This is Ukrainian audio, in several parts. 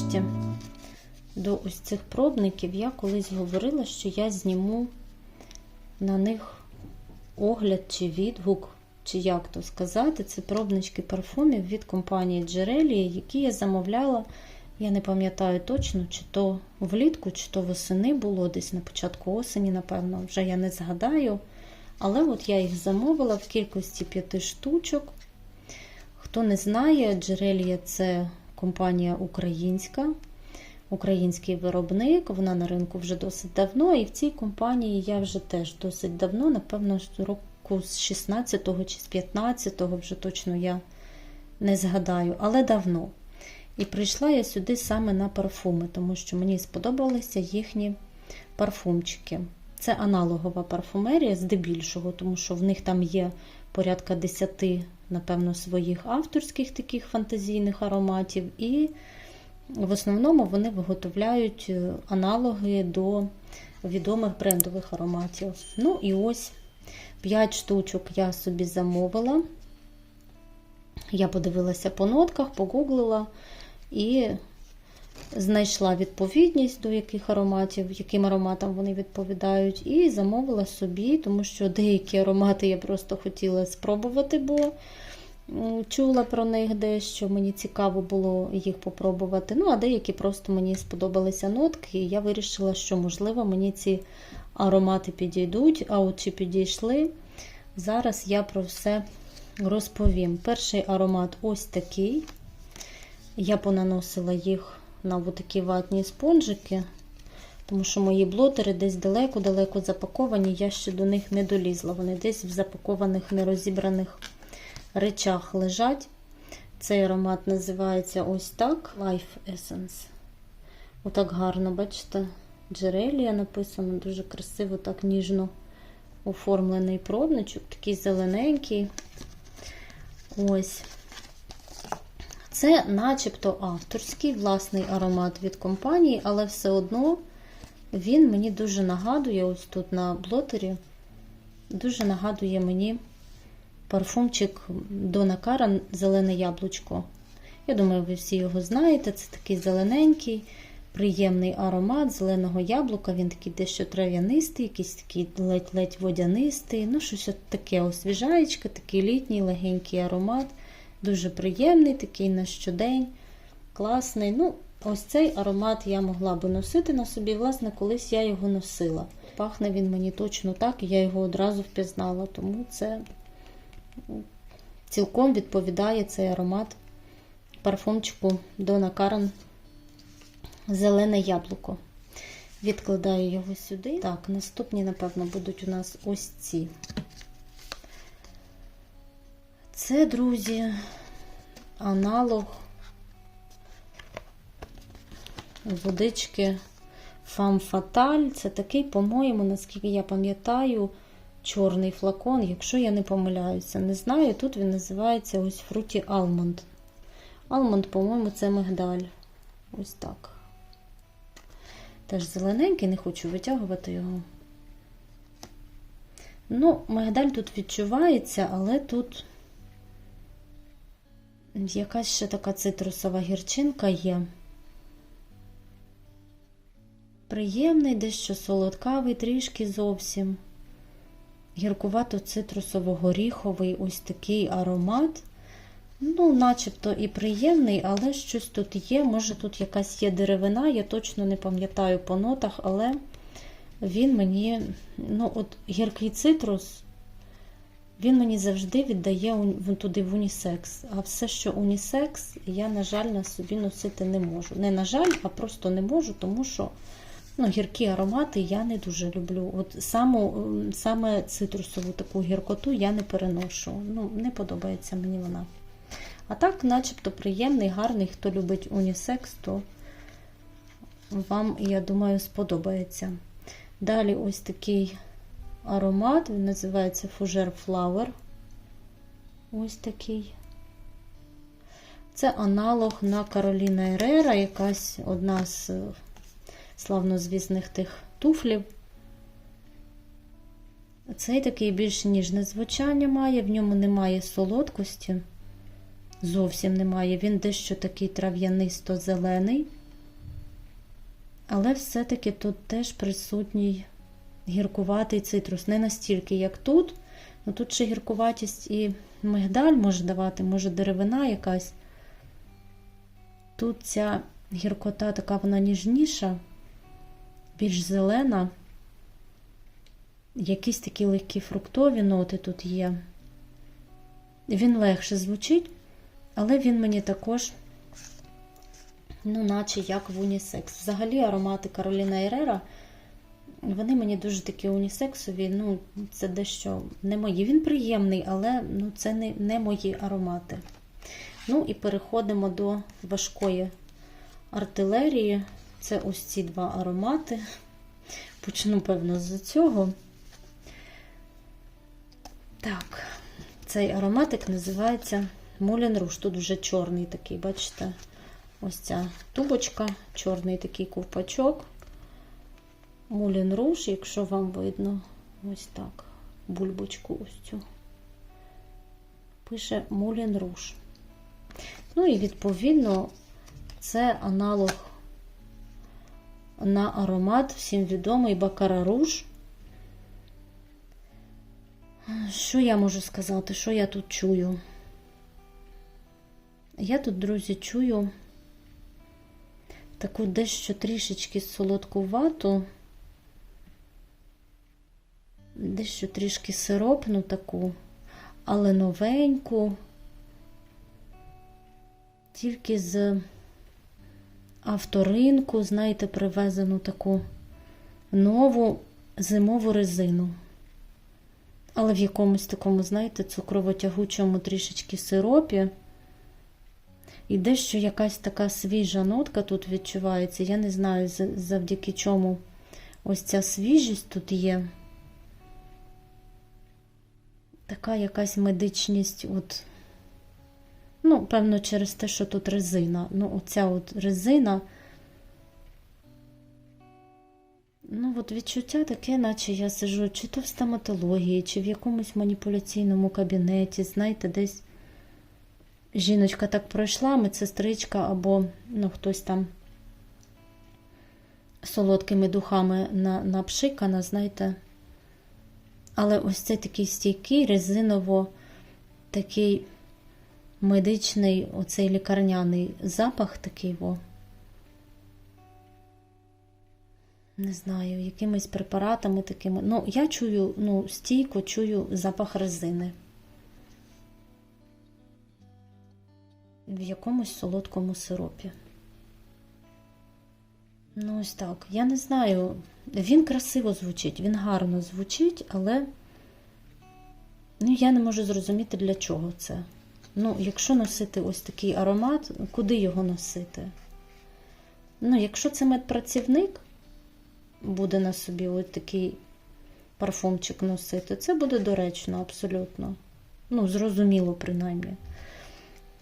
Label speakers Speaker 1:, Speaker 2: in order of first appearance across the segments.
Speaker 1: нарешті до ось цих пробників. Я колись говорила, що я зніму на них огляд чи відгук, чи як то сказати. Це пробнички парфумів від компанії Джерелі, які я замовляла. Я не пам'ятаю точно, чи то влітку, чи то восени було десь на початку осені, напевно, вже я не згадаю. Але от я їх замовила в кількості п'яти штучок. Хто не знає, Джерелія це компанія українська, український виробник. Вона на ринку вже досить давно. І в цій компанії я вже теж досить давно, напевно, з року з 16-го чи з 15-го, вже точно я не згадаю, але давно. І прийшла я сюди саме на парфуми, тому що мені сподобалися їхні парфумчики. Це аналогова парфумерія здебільшого, тому що в них там є порядка 10, напевно, своїх авторських таких фантазійних ароматів, і в основному вони виготовляють аналоги до відомих брендових ароматів. Ну і ось 5 штучок я собі замовила. Я подивилася по нотках, погуглила і знайшла відповідність до яких ароматів, яким ароматам вони відповідають, і замовила собі, тому що деякі аромати я просто хотіла спробувати, бо чула про них дещо, мені цікаво було їх попробувати. Ну, а деякі просто мені сподобалися нотки, і я вирішила, що, можливо, мені ці аромати підійдуть, а от чи підійшли. Зараз я про все розповім. Перший аромат ось такий. Я понаносила їх на такі ватні спонжики, тому що мої блотери десь далеко-далеко запаковані, я ще до них не долізла. Вони десь в запакованих, нерозібраних речах лежать. Цей аромат називається ось так: Life Essence. Отак гарно, бачите, джерелія написано, дуже красиво, так ніжно оформлений пробничок, такий зелененький. Ось. Це начебто авторський власний аромат від компанії, але все одно він мені дуже нагадує, ось тут на блотері, дуже нагадує мені парфумчик Дона Каран Зелене яблучко. Я думаю, ви всі його знаєте. Це такий зелененький, приємний аромат зеленого яблука. Він такий дещо трав'янистий, якийсь такий ледь-ледь водянистий. Ну, щось таке освіжаєчка, такий літній легенький аромат. Дуже приємний, такий на щодень, класний. Ну, Ось цей аромат я могла би носити на собі. Власне, колись я його носила. Пахне він мені точно так, і я його одразу впізнала. Тому це цілком відповідає цей аромат парфумчику Donna Karan Зелене яблуко. Відкладаю його сюди. Так, наступні, напевно, будуть у нас ось ці. Це, друзі, аналог водички Femme Fatale. Це такий, по-моєму, наскільки я пам'ятаю, чорний флакон, якщо я не помиляюся. Не знаю, тут він називається ось Fruity Almond. Almond, по-моєму, це мигдаль. Ось так. Теж зелененький, не хочу витягувати його. Ну, мигдаль тут відчувається, але тут якась ще така цитрусова гірчинка є. Приємний, дещо солодкавий, трішки зовсім. Гіркувато-цитрусово-горіховий ось такий аромат. Ну, начебто і приємний, але щось тут є. Може, тут якась є деревина, я точно не пам'ятаю по нотах, але він мені, ну, от гіркий цитрус, він мені завжди віддає туди в унісекс. А все, що унісекс, я, на жаль, на собі носити не можу. Не на жаль, а просто не можу, тому що ну, гіркі аромати я не дуже люблю. От саму, Саме цитрусову таку гіркоту я не переношу. Ну, Не подобається мені вона. А так, начебто, приємний, гарний, хто любить унісекс, то вам, я думаю, сподобається. Далі ось такий аромат, він називається Fougere Flower. Ось такий. Це аналог на Кароліна Ерера, якась одна з славнозвісних тих туфлів. Цей такий більш ніжне звучання має, в ньому немає солодкості. Зовсім немає. Він дещо такий трав'янисто-зелений. Але все-таки тут теж присутній гіркуватий цитрус. Не настільки, як тут. Ну, Тут ще гіркуватість і мигдаль може давати, може деревина якась. Тут ця гіркота така вона ніжніша, більш зелена. Якісь такі легкі фруктові ноти тут є. Він легше звучить, але він мені також, ну, наче як в унісекс. Взагалі аромати Кароліна Ерера, вони мені дуже такі унісексові. Ну, це дещо не мої. Він приємний, але ну, це не, не мої аромати. Ну і переходимо до важкої артилерії. Це ось ці два аромати. Почну, певно, з цього. Так, цей ароматик називається Мулін Руш. Тут вже чорний такий, бачите, ось ця тубочка, чорний такий ковпачок. Мулін Руш, якщо вам видно, ось так, бульбочку ось цю. Пише Мулін Руш. Ну і відповідно, це аналог на аромат, всім відомий Бакара Руж. Що я можу сказати? Що я тут чую? Я тут, друзі, чую таку дещо трішечки солодкувату, дещо трішки сиропну таку, але новеньку, тільки з авторинку, знаєте, привезену таку нову зимову резину. Але в якомусь такому, знаєте, цукрово-тягучому трішечки сиропі. І дещо якась така свіжа нотка тут відчувається. Я не знаю, завдяки чому ось ця свіжість тут є. Така якась медичність, от, ну, певно, через те, що тут резина. Ну, оця от резина. Ну, от відчуття таке, наче я сижу чи то в стоматології, чи в якомусь маніпуляційному кабінеті, знаєте, десь жіночка так пройшла, медсестричка, або ну, хтось там солодкими духами напшикана, знаєте. Але ось цей такий стійкий, резиново, такий медичний, оцей лікарняний запах такий. во. не знаю, якимись препаратами такими. Ну, я чую, ну, стійко чую запах резини. В якомусь солодкому сиропі. Ну, ось так. Я не знаю, він красиво звучить, він гарно звучить, але ну, я не можу зрозуміти, для чого це. Ну, якщо носити ось такий аромат, куди його носити? Ну, якщо це медпрацівник, буде на собі ось такий парфумчик носити. Це буде доречно, абсолютно. Ну, зрозуміло, принаймні.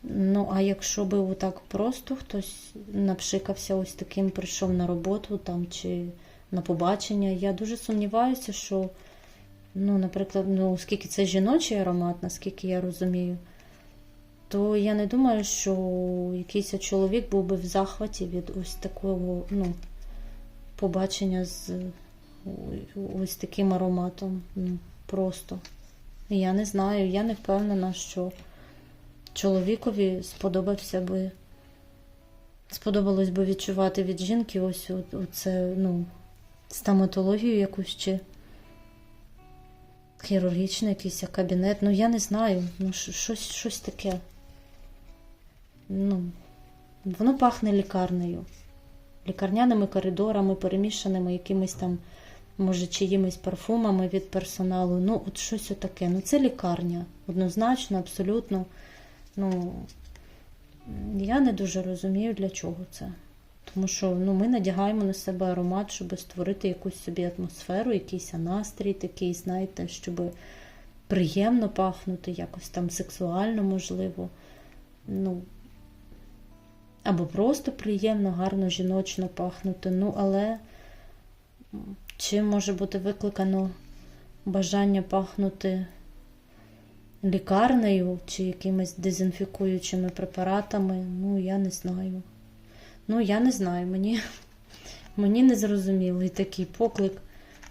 Speaker 1: Ну, а якщо би отак просто хтось напшикався ось таким, прийшов на роботу там чи на побачення, я дуже сумніваюся, що, ну, наприклад, ну, оскільки це жіночий аромат, наскільки я розумію, то я не думаю, що якийсь чоловік був би в захваті від ось такого, ну, побачення з ось таким ароматом. Ну, Просто. Я не знаю, я не впевнена, що чоловікові сподобався би, сподобалось би відчувати від жінки ось оце, ну, стоматологію якусь чи хірургічний якийсь кабінет. Ну, я не знаю. Ну, щось, щось таке. Ну, воно пахне лікарнею лікарняними коридорами, перемішаними якимись там, може, чиїмись парфумами від персоналу. Ну, от щось таке. Ну, це лікарня. Однозначно, абсолютно. Ну, я не дуже розумію, для чого це. Тому що ну, ми надягаємо на себе аромат, щоб створити якусь собі атмосферу, якийсь настрій такий, знаєте, щоб приємно пахнути, якось там сексуально можливо. Ну, або просто приємно, гарно, жіночно пахнути. Ну, але чим може бути викликано бажання пахнути лікарнею чи якимись дезінфікуючими препаратами, ну, я не знаю. Ну, я не знаю, мені Мені не зрозумілий такий поклик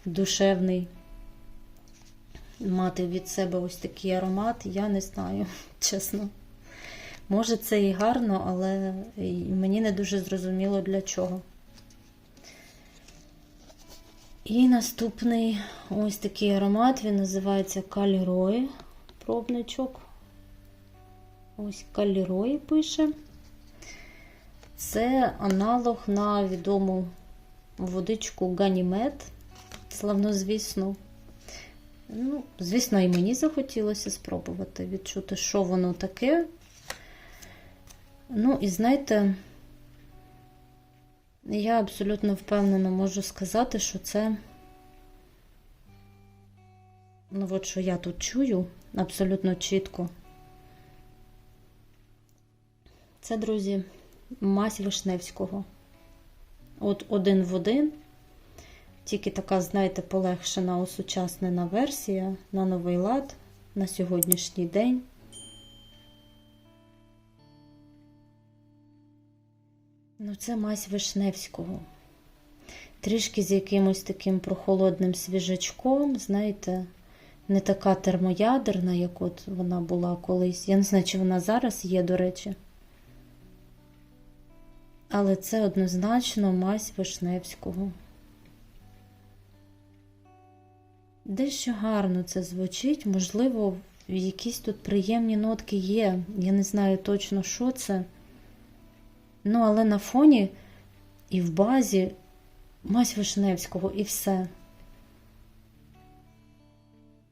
Speaker 1: душевний. Мати від себе ось такий аромат, я не знаю, чесно. Може, це і гарно, але мені не дуже зрозуміло для чого. І наступний ось такий аромат, він називається Калірой. Пробничок. Ось Калірой пише. Це аналог на відому водичку Ганімед. Славнозвісно. Ну, звісно, і мені захотілося спробувати відчути, що воно таке. Ну, і знаєте, я абсолютно впевнено можу сказати, що це, ну, от що я тут чую, абсолютно чітко. Це, друзі, мазь Вишневського. От один в один. Тільки така, знаєте, полегшена, осучаснена версія на новий лад на сьогоднішній день. Ну, це мазь Вишневського. Трішки з якимось таким прохолодним свіжачком, знаєте, не така термоядерна, як от вона була колись. Я не знаю, чи вона зараз є, до речі. Але це однозначно мазь Вишневського. Дещо гарно це звучить, можливо, якісь тут приємні нотки є. Я не знаю точно, що це. Ну, але на фоні і в базі мазь Вишневського і все.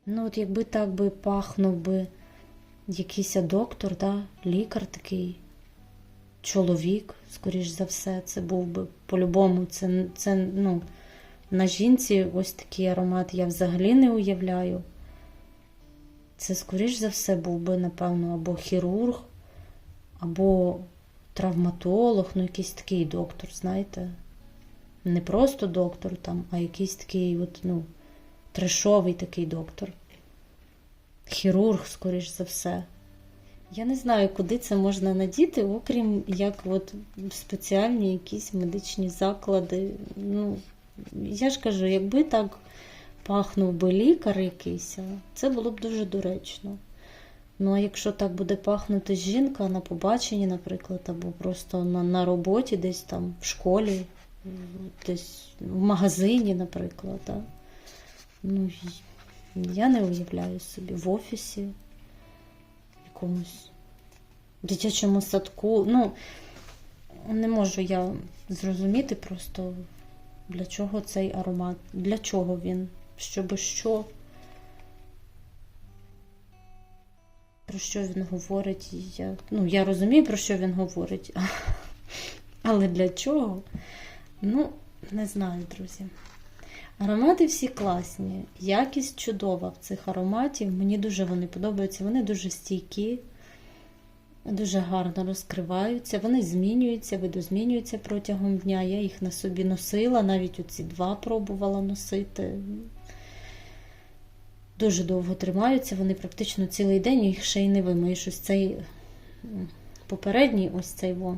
Speaker 1: Ну, от якби так би пахнув би якийсь доктор, да? лікар такий, чоловік, скоріш за все, це був би по-любому, це, це, ну, на жінці ось такий аромат я взагалі не уявляю. Це, скоріш за все, був би, напевно, або хірург, або травматолог, ну якийсь такий доктор, знаєте. Не просто доктор там, а якийсь такий от, ну, трешовий такий доктор. Хірург, скоріш за все. Я не знаю, куди це можна надіти, окрім як от спеціальні якісь медичні заклади. Ну, я ж кажу, якби так пахнув би лікар якийсь, це було б дуже доречно. Ну, а якщо так буде пахнути жінка на побаченні, наприклад, або просто на на роботі, десь там в школі, десь в магазині, наприклад, да? Ну, я не уявляю собі в офісі, якомусь дитячому садку. Ну, не можу я зрозуміти просто, для чого цей аромат, для чого він, щоби що. Про що він говорить? Я, Ну, я розумію, про що він говорить. Але для чого? Ну, не знаю, друзі. Аромати всі класні, якість чудова в цих ароматів. Мені дуже вони подобаються, вони дуже стійкі, дуже гарно розкриваються, вони змінюються, видозмінюються протягом дня. Я їх на собі носила, навіть оці два пробувала носити. Дуже довго тримаються, вони практично цілий день їх ще й не вимиєш. Ось цей попередній, ось цей во,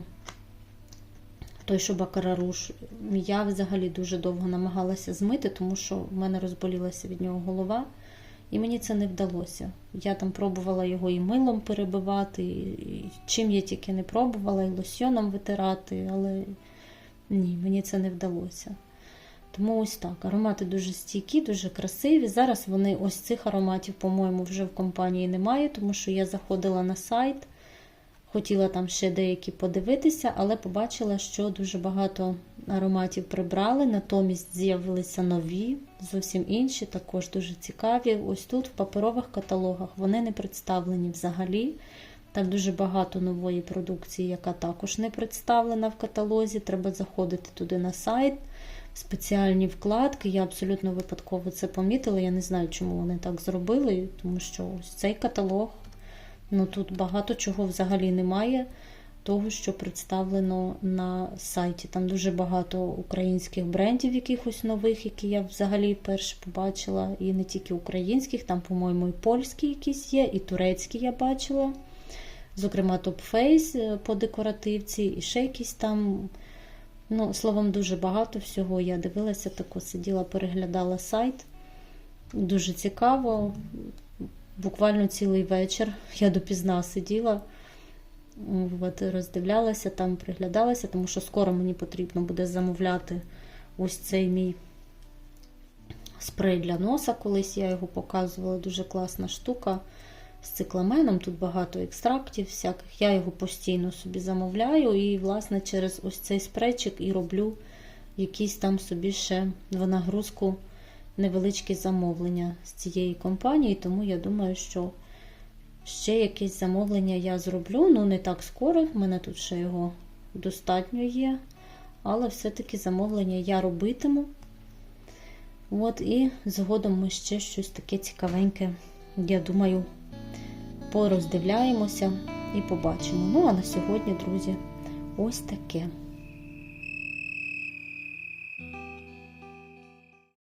Speaker 1: той, що бакараруш, я взагалі дуже довго намагалася змити, тому що в мене розболілася від нього голова, і мені це не вдалося. Я там пробувала його і милом перебивати, і чим я тільки не пробувала, і лосьоном витирати, але ні, мені це не вдалося. Тому ось так. Аромати дуже стійкі, дуже красиві. Зараз вони ось цих ароматів, по-моєму, вже в компанії немає, тому що я заходила на сайт, хотіла там ще деякі подивитися, але побачила, що дуже багато ароматів прибрали, натомість з'явилися нові, зовсім інші, також дуже цікаві. Ось тут в паперових каталогах вони не представлені взагалі. Так дуже багато нової продукції, яка також не представлена в каталозі. Треба заходити туди на сайт спеціальні вкладки. Я абсолютно випадково це помітила. Я не знаю, чому вони так зробили, тому що ось цей каталог, ну тут багато чого взагалі немає. Того, що представлено на сайті. Там дуже багато українських брендів, якихось нових, які я взагалі вперше побачила. І не тільки українських, там, по-моєму, і польські якісь є, і турецькі я бачила. Зокрема, Top Face по декоративці, і ще якісь там Ну, словом, дуже багато всього. Я дивилася, тако сиділа, переглядала сайт. Дуже цікаво. Буквально цілий вечір я допізна сиділа, от, роздивлялася там, приглядалася, тому що скоро мені потрібно буде замовляти ось цей мій спрей для носа. Колись я його показувала. Дуже класна штука з цикламеном. Тут багато екстрактів всяких. Я його постійно собі замовляю, і, власне, через ось цей спрейчик і роблю якісь там собі ще в нагрузку невеличкі замовлення з цієї компанії. Тому я думаю, що ще якесь замовлення я зроблю. Ну, не так скоро, в мене тут ще його достатньо є. Але все-таки замовлення я робитиму. От, і згодом ми ще щось таке цікавеньке, я думаю, пороздивляємося і побачимо. Ну, а на сьогодні, друзі, ось таке.